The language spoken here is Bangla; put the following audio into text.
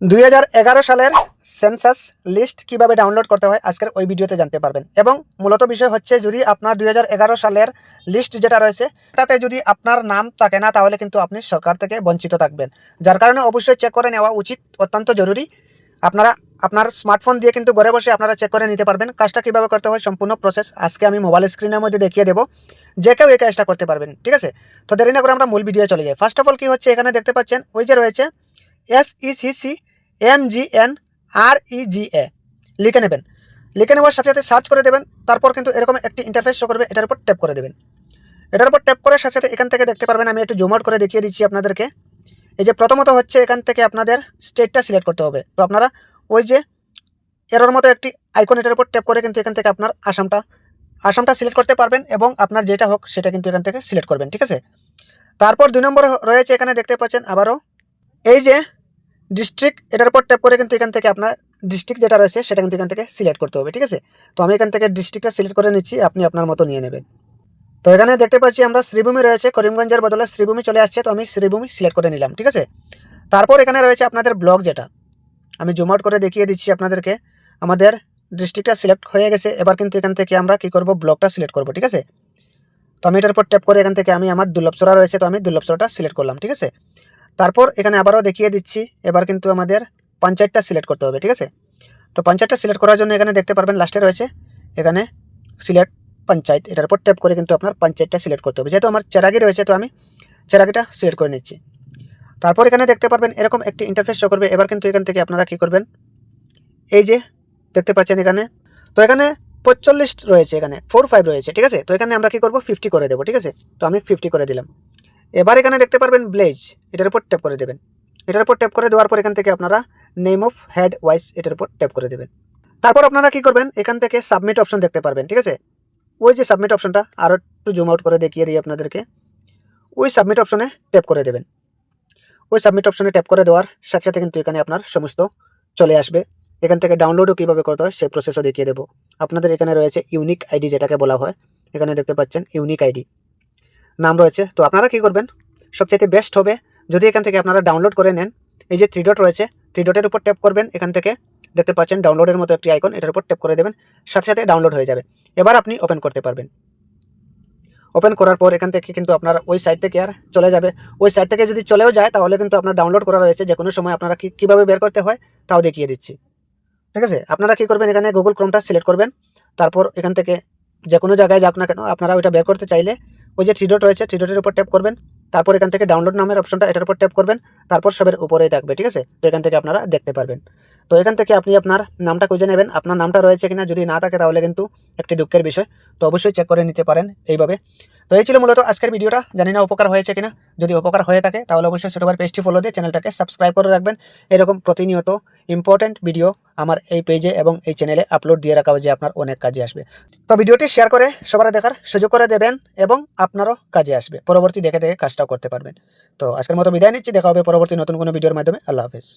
দুই হাজার এগারো সালের সেন্সাস লিস্ট কীভাবে ডাউনলোড করতে হয় আজকের ওই ভিডিওতে জানতে পারবেন। এবং মূলত বিষয় হচ্ছে যদি আপনার দুই হাজার এগারো সালের লিস্ট যেটা রয়েছে তাতে যদি আপনার নাম থাকে না, তাহলে কিন্তু আপনি সরকার থেকে বঞ্চিত থাকবেন। যার কারণে অবশ্যই চেক করে নেওয়া উচিত, অত্যন্ত জরুরি। আপনারা, আপনার স্মার্টফোন দিয়ে কিন্তু ঘরে বসে আপনারা চেক করে নিতে পারবেন, কাজটা কীভাবে করতে হয় সম্পূর্ণ প্রসেস আজকে আমি মোবাইল স্ক্রিনের মধ্যে দেখিয়ে দেবো। যে কেউ এই কাজটা করতে পারবেন, ঠিক আছে? তো দেরি না করে আমরা মূল ভিডিও চলে যাই। ফার্স্ট অফ অল কী হচ্ছে, এখানে দেখতে পাচ্ছেন, ওই যে রয়েছে S E C C M G N R E G A লিখে নেবেন। লিখে নেওয়ার সাথে সাথে সার্চ করে দেবেন। তারপর কিন্তু এরকম একটি ইন্টারফেস শো করবে। এটার উপর ট্যাপ করে দেবেন। এটার উপর ট্যাপ করার সাথে সাথে এখান থেকে দেখতে পারবেন, আমি একটু জুম করে দেখিয়ে দিচ্ছি আপনাদেরকে। এই যে প্রথমত হচ্ছে এখান থেকে আপনাদের স্টেটটা সিলেক্ট করতে হবে। তো আপনারা ওই যে এরোর মতো একটি আইকন এটার উপর ট্যাপ করে কিন্তু এখান থেকে আপনার আসামটা আসামটা সিলেক্ট করতে পারবেন এবং আপনার যেটা হোক সেটা কিন্তু এখান থেকে সিলেক্ট করবেন। ঠিক আছে? তারপর দুই নম্বর রয়েছে এখানে দেখতে পাচ্ছেন আবারও। এই যে ডিস্ট্রিক্ট এটার উপর ট্যাপ করে কিন্তু এখান থেকে আপনার ডিস্ট্রিক্ট যেটা রয়েছে, সেটা কিন্তু এখান থেকে সিলেক্ট করতে হবে, ঠিক আছে? তো আমি এখান থেকে ডিস্ট্রিক্টটা সিলেক্ট করে নিচ্ছি, আপনি আপনার মতো নিয়ে নেবেন। তো এখানে দেখতে পাচ্ছি আমরা শ্রীভূমি রয়েছে, করিমগঞ্জের বদলে শ্রীভূমি চলে আসছে, তো আমি শ্রীভূমি সিলেক্ট করে নিলাম, ঠিক আছে? তারপর এখানে রয়েছে আপনাদের ব্লক যেটা। আমি জুম আউট করে দেখিয়ে দিচ্ছি আপনাদেরকে, আমাদের ডিস্ট্রিক্টটা সিলেক্ট হয়ে গেছে, এবার কিন্তু এখান থেকে আমরা কি করব ব্লকটা সিলেক্ট করব, ঠিক আছে? তো আমি এটার উপর ট্যাপ করে এখান থেকে আমি আমার দুর্লভচরা রয়েছে, তো আমি দুর্লভচরাটা সিলেক্ট করলাম, ঠিক আছে? তারপর এখানে আবারও দেখিয়ে দিচ্ছি, এবার কিন্তু আমাদের পঞ্চায়েতটা সিলেক্ট করতে হবে, ঠিক আছে? তো পঞ্চায়েতটা সিলেক্ট করার জন্য এখানে দেখতে পারবেন লাস্টে রয়েছে, এখানে সিলেক্ট পঞ্চায়েত, এটার উপর ট্যাপ করে কিন্তু আপনার পঞ্চায়েতটা সিলেক্ট করতে হবে। যেহেতু আমার চেরাগি রয়েছে, তো আমি চেরাগিটা সিলেক্ট করে নিচ্ছি। তারপর এখানে দেখতে পারবেন এরকম একটি ইন্টারফেস শো করবে, এবার কিন্তু এখান থেকে আপনারা কী করবেন? এই যে দেখতে পাচ্ছেন এখানে, তো এখানে পঁচল্লিশ রয়েছে এখানে ফোর ফাইভ রয়েছে, ঠিক আছে? তো এখানে আমরা কী করব? ফিফটি করে দেবো, ঠিক আছে? তো আমি ফিফটি করে দিলাম। এবার এখানে দেখতে পারবেন ব্লেজ, এটার উপর ট্যাপ করে দেবেন। এটার উপর ট্যাপ করে দেওয়ার পর এখান থেকে আপনারা নেম অফ হেড ওয়াইস এটার উপর ট্যাপ করে দেবেন। তারপর আপনারা কি করবেন? এখান থেকে সাবমিট অপশন দেখতে পারবেন, ঠিক আছে? ওই যে সাবমিট অপশনটা আরও একটু জুম আউট করে দেখিয়ে দিই আপনাদেরকে। ওই সাবমিট অপশনে ট্যাপ করে দেবেন। ওই সাবমিট অপশনে ট্যাপ করে দেওয়ার সাথে সাথে কিন্তু এখানে আপনার সমস্ত চলে আসবে। এখান থেকে ডাউনলোডও কীভাবে করতে হয়, সেই প্রসেসও দেখিয়ে দেবো। আপনাদের এখানে রয়েছে ইউনিক আইডি যেটাকে বলা হয়। এখানে দেখতে পাচ্ছেন ইউনিক আইডি নাম রয়েছে। তো আপনারা কি করবেন? সবচাইতে বেস্ট হবে যদি এখান থেকে আপনারা ডাউনলোড করে নেন, এই যে থ্রি ডট রয়েছে থ্রি ডটের উপর ট্যাপ করবেন, এখান থেকে দেখতে পাচ্ছেন ডাউনলোডের মতো একটি আইকন এটার উপর ট্যাপ করে দেবেন, সাথে সাথে ডাউনলোড হয়ে যাবে। এবার আপনি ওপেন করতে পারবেন। ওপেন করার পর এখান থেকে কিন্তু আপনার ওই সাইট থেকে আর চলে যাবে। ওই সাইট থেকে যদি চলেও যায়, তাহলে কিন্তু আপনার ডাউনলোড করা রয়েছে যে কোনো সময় আপনারা কী- কীভাবে বের করতে হয়, তাও দেখিয়ে দিচ্ছি। ঠিক আছে? আপনারা কী করবেন? এখানে গুগল ক্রোমটা সিলেক্ট করবেন। তারপর এখান থেকে যে কোনো জায়গায় যাক না কেন, আপনারা ওইটা বের করতে চাইলে ওই যে থ্রি ডট রয়েছে থ্রি ডটের উপর ট্যাপ করবেন, তারপর এখান থেকে ডাউনলোড নামের অপশনটা এটার উপর ট্যাপ করবেন, তারপর সবের উপরেই থাকবে, ঠিক আছে? তো এখান থেকে আপনারা দেখতে পারবেন। তো এখান থেকে আপনি আপনার নামটা খুঁজে নেবেন। আপনার নামটা রয়েছে কিনা যদি না থাকে, তাহলে কিন্তু একটি দুঃখের বিষয়। তো অবশ্যই চেক করে নিতে পারেন এইভাবে। তো এই ছিল মূলত আজকের ভিডিওটা। জানি না উপকার হয়েছে কিনা। যদি উপকার হয়ে থাকে, তাহলে অবশ্যই ছোটোবার পেজটি ফলো দিয়ে চ্যানেলটাকে সাবস্ক্রাইব করে রাখবেন। এরকম প্রতিনিয়ত ইম্পর্ট্যান্ট ভিডিও আমার এই পেজে এবং এই চ্যানেলে আপলোড দিয়ে রাখা যে আপনার অনেক কাজে আসবে। তো ভিডিওটি শেয়ার করে সবার দেখার সুযোগ করে দেবেন এবং আপনারও কাজে আসবে। পরবর্তী দেখে দেখে কাজটাও করতে পারবেন। তো আজকের মতো বিদায় নিচ্ছি। দেখা হবে পরবর্তী নতুন কোনো ভিডিওর মাধ্যমে। আল্লাহ হাফিজ।